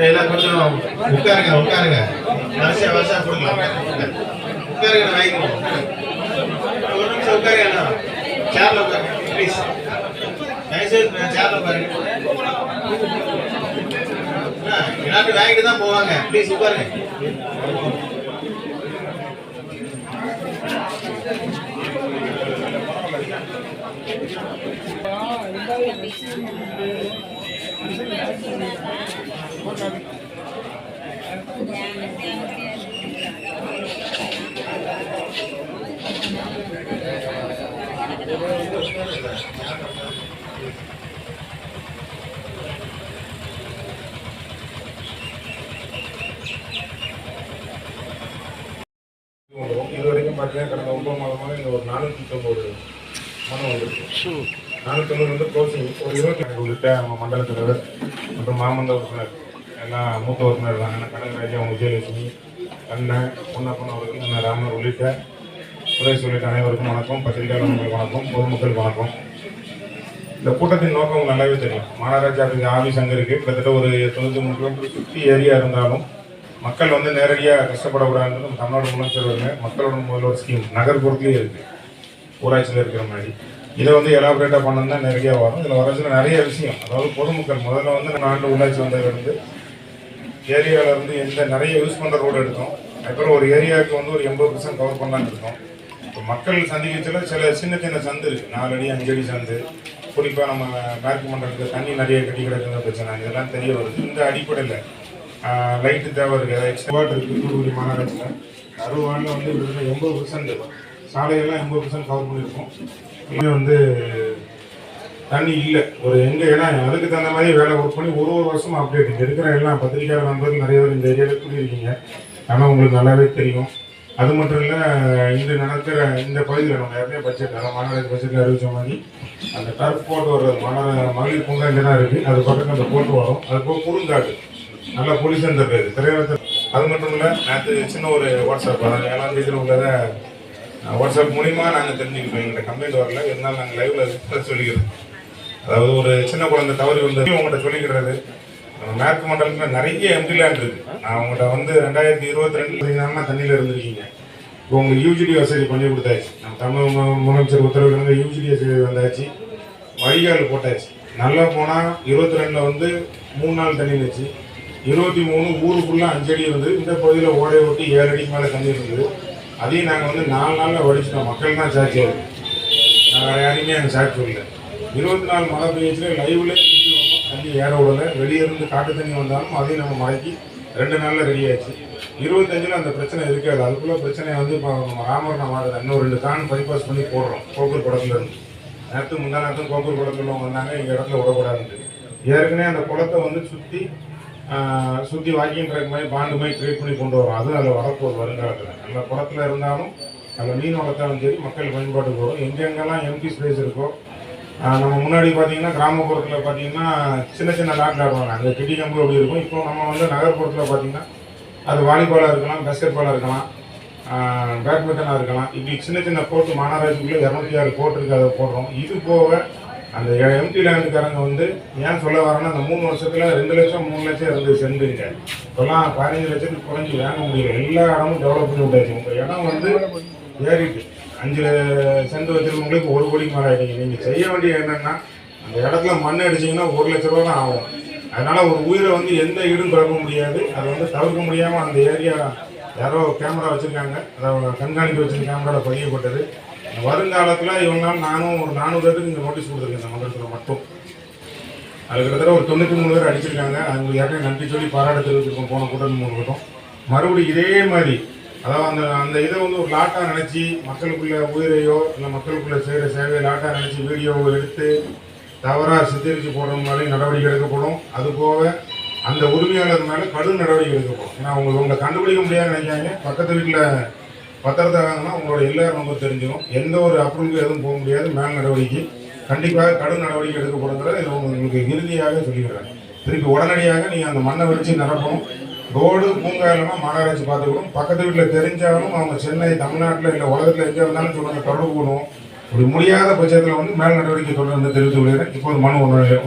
எல்லாம் கொஞ்சம் உட்காருங்க உட்காருங்க. வருஷம் வருஷம் கொடுக்கலாம் உட்காருங்க நான் வாங்கிக்கிறோம் ஒரு சேர்ல உட்காருங்க ப்ளீஸ் தயவுசெய்து சேர்ல உட்காருங்க. எல்லாரும் வாங்கிட்டு தான் போவாங்க. ப்ளீஸ் உட்காருங்க. வந்துரும். இது வரைக்கும் பார்த்தீங்கன்னா கடந்த ஒன்பது மாதமாக இங்கே ஒரு நானூற்றி தொண்ணூறு மனம் வந்திருக்கு. நானூற்றி தொண்ணூறு வந்து க்ளோசிங் ஒரு இருபத்தி ரெண்டு உள்ளிட்ட நம்ம மண்டல தலைவர் மற்றும் மாமந்த உறுப்பினர் எல்லாம் மூத்த உறுப்பினர் தான் அண்ணன் கனகராஜ் அவங்க விஜயலட்சுமி அண்ணன் பொன்னப்பன் அவர்கள் அண்ணன் ராமர் உள்ளிட்ட உதவி சொல்லிட்டு அனைவருக்கும் வணக்கம். பத்திரிகையாளர்களுக்கு வணக்கம். பொதுமக்கள் வணக்கம். இந்த கூட்டத்தின் நோக்கம் நல்லாவே தெரியும். மாநகராட்சி ஆஃபீஸ் அங்கே இருக்குது கிட்டத்தட்ட ஒரு தொண்ணூற்றி மூணு கிலோமீட்டர் சுற்றி ஏரியா இருந்தாலும் மக்கள் வந்து நேரடியாக கஷ்டப்படக்கூடாதுன்றது நம்ம தமிழ்நாடு முதலமைச்சர் வருங்க மக்களோட முதல்வர் ஸ்கீம் நகர்ப்புறத்துலேயே இருக்குது ஊராட்சியில் இருக்கிற மாதிரி. இதை வந்து எலாபரேட்டாக பண்ணணும்னா தான் நிறைய வரும். இதில் வரதுல நிறைய விஷயம். அதாவது பொதுமக்கள் முதல்ல வந்து நம்ம ஆண்டு உள்ளாட்சி வந்ததுலேருந்து ஏரியாவிலேருந்து எந்த நிறைய யூஸ் பண்ணுற ரோடு எடுத்தோம். அப்புறம் ஒரு ஏரியாவுக்கு வந்து ஒரு எண்பது பர்சன்ட் கவர் பண்ணலான்னு இருக்கோம். இப்போ மக்கள் சந்திக்கிறதுல சில சின்ன சின்ன சந்து இருக்குது நாலு அடி அஞ்சு அடி சந்து. குறிப்பாக நம்ம மேற்கு மண்டலத்தில் தண்ணி நிறைய கட்டி கிடக்குங்கிற பிரச்சனை இதெல்லாம் தெரிய வருது. இந்த அடிப்படையில் லைட்டு தேவை இருக்குது எக்ஸ்ட்ரா வாட் இருக்குது தூத்துக்குடி மாநகரத்தில். அறுபது வார்டில் வந்து கிட்டத்தட்ட எண்பது பர்சன்ட் சாலையெல்லாம் எண்பது பர்சன்ட் கவர் பண்ணியிருக்கோம் இது வந்து தண்ணி இல்லை. ஒரு எங்கே ஏன்னா அதுக்கு தகுந்த மாதிரி வேலை ஒர்க் பண்ணி ஒரு ஒரு வருஷம் அப்டேட் இங்கே இருக்கிற எல்லாம் பத்திரிக்கையாளர் நண்பர்கள் நிறைய பேர் இந்த ஏரியாவில் கூடியிருக்கீங்க. ஆனால் உங்களுக்கு நல்லாவே தெரியும். அது மட்டும் இல்லை இன்று நடக்கிற இந்த பகுதியில் நம்ம ஏற்கனவே பட்ஜெட் அதாவது மாநகராட்சி பட்ஜெட்டில் அறிவிச்ச மாதிரி அந்த டர்ஃப் போட்டு வர்றது மாநகர மகளிர் பூங்கா இங்கே தான் இருக்குது அது பக்கத்தில் அந்த போட்டு வரும். அது போக குறுங்காடு. நல்லா பொல்யூஷன் தருது திரையரங்கத்தில். அது மட்டும் இல்லை நேற்று சின்ன ஒரு வாட்ஸ்அப் அதாவது ஏழாம் தேதியில் உள்ளதை வாட்ஸ்அப் மூலிமா நாங்கள் தெரிஞ்சுக்கிட்டோம். எங்கள்கிட்ட கம்ப்ளைண்ட் வரல. இருந்தாலும் நாங்கள் லைவில் சொல்லிக்கிறோம். அதாவது ஒரு சின்ன குழந்தை தவறி வந்து உங்கள்கிட்ட சொல்லிக்கிறது. மேற்கு மண்டலத்தில் நிறைய எம்டி இருக்குது இருக்கு. நான் உங்கள்கிட்ட வந்து ரெண்டாயிரத்தி இருபத்தி ரெண்டுல தண்ணியில் இருந்திருக்கீங்க. இப்போ உங்களுக்கு யூஜிடி வசதி பண்ணி கொடுத்தாச்சு. நம்ம தமிழ் முதலமைச்சர் உத்தரவுலேருந்து யூஜிடி வசதி வந்தாச்சு. வடிகால் போட்டாச்சு. நல்லா போனால் இருபத்தி ரெண்டில் வந்து மூணு நாள் தண்ணி இருந்துச்சு. இருபத்தி மூணு ஊருக்குள்ளே அஞ்சு அடி வந்து இந்த பகுதியில் ஓடை ஓட்டி ஏழு அடிக்கு மேலே தண்ணி இருந்தது. அதையும் நாங்கள் வந்து நாலு நாளில் வடிச்சிட்டோம். மக்கள் தான் சாட்சி அது நான் வேறு யாரையுமே எனக்கு சாட்சி இல்லை இருபத்தி நாலு மழை பெய்யச்சுல லைவ்லேயே சுற்றி வந்தோம் தண்ணி ஏற விடல. வெளியே இருந்து காட்டு தண்ணி வந்தாலும் அதையும் நம்ம மாக்கி ரெண்டு நாளில் ரெடி ஆச்சு இருபத்தஞ்சில் அந்த பிரச்சனை இருக்காது. அதுக்குள்ளே பிரச்சனை வந்து இப்போ நம்ம ராமரணம் மாறுது இன்னும் ரெண்டு கான் பைபாஸ் பண்ணி போடுறோம். கோக்கூர் குடத்துலேருந்து நேற்று முந்தா நேரத்தும் கோக்கூர் குளத்துல உள்ளவங்க வந்தாங்க. எங்கள் இடத்துல விடக்கூடாதுன்ட்டு. ஏற்கனவே அந்த குளத்தை வந்து சுற்றி சுற்றி வாக்கிங் ட்ராக் மாதிரி பாண்டு மாதிரி க்ரியேட் பண்ணி கொண்டு வரோம். அதுவும் அதில் வரப்போகுது வருங்காலத்தில். அந்த குளத்தில் இருந்தாலும் அதில் மீன் வளர்த்தாலும் சரி மக்கள் பயன்பாட்டுக்கு வரும். எங்கெங்கெல்லாம் எம்டி ஸ்பேஸ் இருக்கோ நம்ம முன்னாடி பார்த்தீங்கன்னா கிராமப்புறத்தில் பார்த்தீங்கன்னா சின்ன சின்ன லாட் ஆடுவாங்க அந்த கிட்டி கம்பு அப்படி இருக்கும். இப்போ நம்ம வந்து நகர்ப்புறத்தில் பார்த்தீங்கன்னா அது வாலிபாலாக இருக்கலாம் பேஸ்கெட் பாலாக இருக்கலாம் பேட்மிண்டனாக இருக்கலாம். இப்படி சின்ன சின்ன கோர்ட்டு மாநகராட்சிக்குள்ளே இரநூத்தி ஆறு கோர்ட் இருக்குது அதை போடுறோம். இது போக அந்த எம்டி லேண்டுக்காரங்க வந்து ஏன் சொல்ல வரேன்னா அந்த மூணு வருஷத்தில் ரெண்டு லட்சம் மூணு லட்சம் இருந்து சென்றுங்க இப்போல்லாம் பதினஞ்சு லட்சத்துக்கு குறைஞ்சி வாங்க முடியல. எல்லா இடமும் டெவலப் பண்ணி விட்டாச்சு. உங்கள் இடம் வந்து ஏறிட்டு. அஞ்சு சென்ட் உங்களுக்கு ஒரு கோடிக்கு மேலே ஆகிட்டீங்க நீங்கள் செய்ய வேண்டியது என்னன்னா அந்த இடத்துல மண் அடிச்சீங்கன்னா ஒரு லட்ச ரூபா தான் ஆகும். அதனால் ஒரு உயிரை வந்து எந்த ஈடும் குழப்ப முடியாது. அதை வந்து தவிர்க்க முடியாமல் அந்த ஏரியா யாரோ கேமரா வச்சுருக்காங்க. அதை கண்காணிப்பு வச்சிருக்க கேமராவில் பதியப்பட்டது வருங்காலத்தில் இவங்களால் நானும் ஒரு நானூறு பேருக்கு இந்த நோட்டீஸ் கொடுத்துருக்கேன் இந்த மண்டலத்தில் மட்டும். அது கிட்டத்தட்ட ஒரு தொண்ணூற்றி மூணு பேர் அடிச்சிருக்காங்க. அவங்களுக்கு யாருக்கும் நன்றி சொல்லி பாராட்ட தெரிவிச்சிருக்கோம். போன கூட்டம் மூணு கூட்டம். மறுபடியும் இதே மாதிரி அதாவது அந்த அந்த இதை வந்து ஒரு லாட்டாக நினச்சி மக்களுக்குள்ள உயிரையோ இல்லை மக்களுக்குள்ள செய்கிற சேவையை லாட்டாக நினச்சி வீடியோவோ எடுத்து தவறாக சித்தரித்து போடுற மாதிரி நடவடிக்கை எடுக்கப்படும். அது போக அந்த உரிமையாளர் மேலே கடும் நடவடிக்கை எடுக்கப்படும். ஏன்னா அவங்க உங்களை கண்டுபிடிக்க முடியாதுன்னு நினைக்காங்க பக்கத்து வீட்டில் பத்திரத்தை வாங்கினா உங்களோட எல்லா நம்பர் தெரிஞ்சிடும் எந்த ஒரு அப்ரூவுக்கு எதுவும் போக முடியாது. மேல் நடவடிக்கை. கண்டிப்பாக கடும் நடவடிக்கை எடுக்கப்படுங்கிறத இது உங்களுக்கு இறுதியாக சொல்லிடுறேன் திருப்பி உடனடியாக நீங்கள் அந்த மண்ணை வச்சு நிரப்பணும். ரோடு பூங்காயிலமா மாநகராட்சி பார்த்துக்கணும். பக்கத்து வீட்டில் தெரிஞ்சாலும் அவங்க சென்னை தமிழ்நாட்டில் இல்லை உலகத்தில் எங்கே இருந்தாலும் சொல்லுங்கள் தொடர்பு பண்ணுவோம் இப்படி முடியாத பட்சத்தில் வந்து மேல் நடவடிக்கை தொடர்ந்து தெரிவித்து விடுகிறேன் இப்போது மனு ஒன்று